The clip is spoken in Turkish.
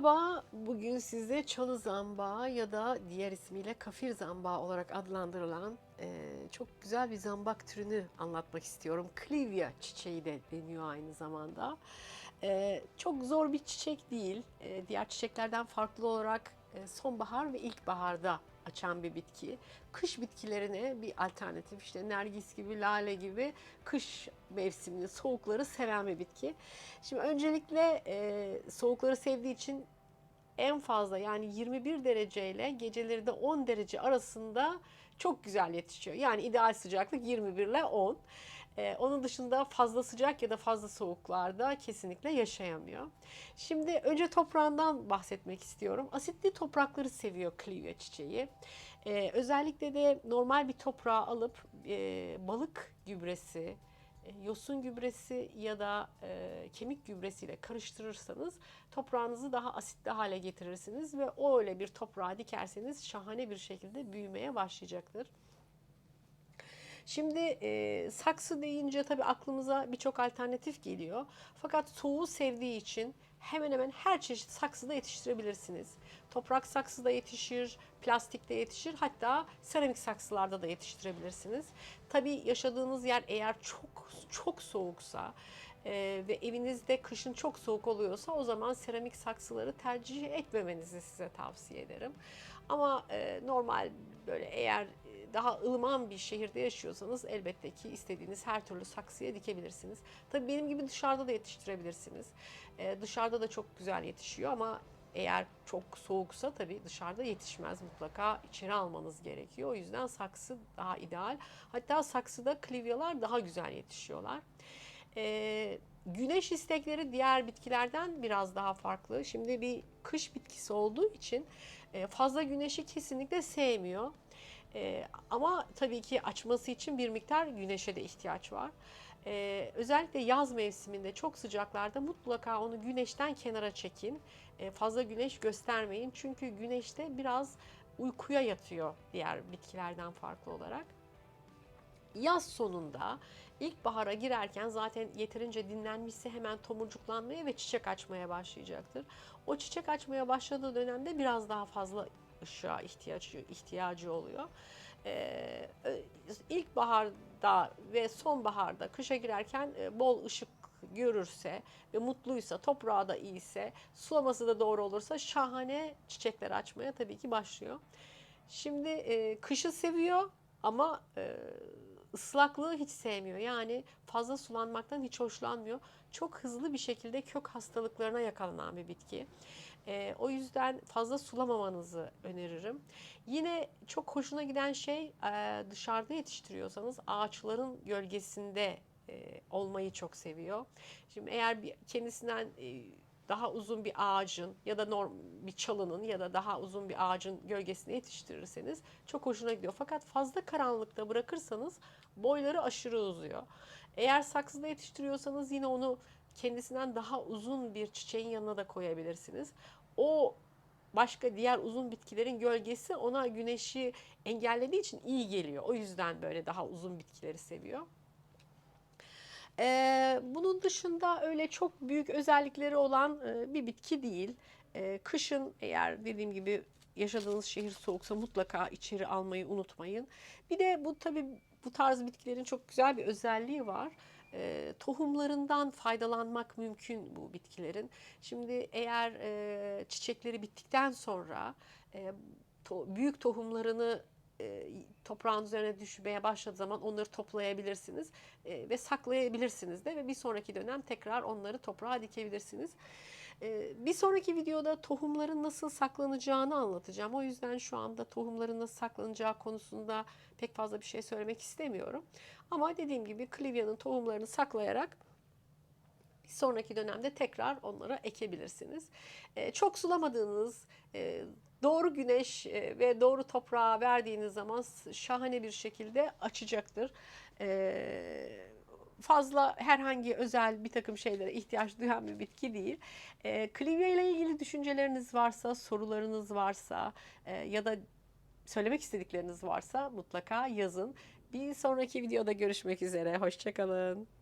Merhaba, bugün size çalı zambağı ya da diğer ismiyle kafir zambağı olarak adlandırılan e, çok güzel bir zambak türünü anlatmak istiyorum. Clivia çiçeği de deniyor aynı zamanda. E, çok zor bir çiçek değil. E, diğer çiçeklerden farklı olarak e, sonbahar ve ilkbaharda açan bir bitki. Kış bitkilerine bir alternatif işte nergis gibi, lale gibi kış mevsimini, soğukları seven bir bitki. Şimdi öncelikle e, soğukları sevdiği için en fazla yani 21 derece ile geceleri de 10 derece arasında çok güzel yetişiyor. Yani ideal sıcaklık 21 ile 10. Ee, onun dışında fazla sıcak ya da fazla soğuklarda kesinlikle yaşayamıyor. Şimdi önce toprağından bahsetmek istiyorum. Asitli toprakları seviyor Clivia çiçeği. Ee, özellikle de normal bir toprağı alıp e, balık gübresi, e, yosun gübresi ya da e, kemik gübresiyle karıştırırsanız toprağınızı daha asitli hale getirirsiniz ve o öyle bir toprağa dikerseniz şahane bir şekilde büyümeye başlayacaktır. Şimdi e, saksı deyince tabii aklımıza birçok alternatif geliyor. Fakat soğuğu sevdiği için hemen hemen her çeşit saksıda yetiştirebilirsiniz. Toprak saksıda yetişir, plastikte yetişir, hatta seramik saksılarda da yetiştirebilirsiniz. Tabii yaşadığınız yer eğer çok çok soğuksa e, ve evinizde kışın çok soğuk oluyorsa o zaman seramik saksıları tercih etmemenizi size tavsiye ederim. Ama e, normal böyle eğer daha ılıman bir şehirde yaşıyorsanız elbette ki istediğiniz her türlü saksıya dikebilirsiniz. Tabii benim gibi dışarıda da yetiştirebilirsiniz. Ee, dışarıda da çok güzel yetişiyor ama eğer çok soğuksa tabii dışarıda yetişmez mutlaka içeri almanız gerekiyor. O yüzden saksı daha ideal. Hatta saksıda klivyalar daha güzel yetişiyorlar. Ee, güneş istekleri diğer bitkilerden biraz daha farklı. Şimdi bir kış bitkisi olduğu için e, fazla güneşi kesinlikle sevmiyor. E, ama tabii ki açması için bir miktar güneşe de ihtiyaç var. E, özellikle yaz mevsiminde çok sıcaklarda mutlaka onu güneşten kenara çekin. E, fazla güneş göstermeyin çünkü güneşte biraz uykuya yatıyor diğer bitkilerden farklı olarak. Yaz sonunda ilkbahara girerken zaten yeterince dinlenmişse hemen tomurcuklanmaya ve çiçek açmaya başlayacaktır. O çiçek açmaya başladığı dönemde biraz daha fazla ışığa ihtiyacı ihtiyacı oluyor. Ee, ilkbaharda ve sonbaharda kışa girerken e, bol ışık görürse ve mutluysa, toprağı da iyiyse, sulaması da doğru olursa şahane çiçekler açmaya tabii ki başlıyor. Şimdi e, kışı seviyor ama e, ıslaklığı hiç sevmiyor. Yani fazla sulanmaktan hiç hoşlanmıyor. Çok hızlı bir şekilde kök hastalıklarına yakalanan bir bitki. E, o yüzden fazla sulamamanızı öneririm. Yine çok hoşuna giden şey e, dışarıda yetiştiriyorsanız ağaçların gölgesinde e, olmayı çok seviyor. Şimdi eğer bir kendisinden e, daha uzun bir ağacın ya da norm, bir çalının ya da daha uzun bir ağacın gölgesine yetiştirirseniz çok hoşuna gidiyor. Fakat fazla karanlıkta bırakırsanız boyları aşırı uzuyor. Eğer saksıda yetiştiriyorsanız yine onu kendisinden daha uzun bir çiçeğin yanına da koyabilirsiniz. O başka diğer uzun bitkilerin gölgesi ona güneşi engellediği için iyi geliyor. O yüzden böyle daha uzun bitkileri seviyor. Ee, bunun dışında öyle çok büyük özellikleri olan e, bir bitki değil. E, kışın eğer dediğim gibi yaşadığınız şehir soğuksa mutlaka içeri almayı unutmayın. Bir de bu tabii bu tarz bitkilerin çok güzel bir özelliği var. E, tohumlarından faydalanmak mümkün bu bitkilerin. Şimdi eğer e, çiçekleri bittikten sonra e, to, büyük tohumlarını toprağın üzerine düşmeye başladığı zaman onları toplayabilirsiniz e, ve saklayabilirsiniz de ve bir sonraki dönem tekrar onları toprağa dikebilirsiniz. E, bir sonraki videoda tohumların nasıl saklanacağını anlatacağım. O yüzden şu anda tohumların nasıl saklanacağı konusunda pek fazla bir şey söylemek istemiyorum. Ama dediğim gibi Clivia'nın tohumlarını saklayarak sonraki dönemde tekrar onlara ekebilirsiniz. E, çok sulamadığınız, e, doğru güneş e, ve doğru toprağa verdiğiniz zaman şahane bir şekilde açacaktır. E, fazla herhangi özel bir takım şeylere ihtiyaç duyan bir bitki değil. E, Clivia ile ilgili düşünceleriniz varsa, sorularınız varsa e, ya da söylemek istedikleriniz varsa mutlaka yazın. Bir sonraki videoda görüşmek üzere. Hoşçakalın.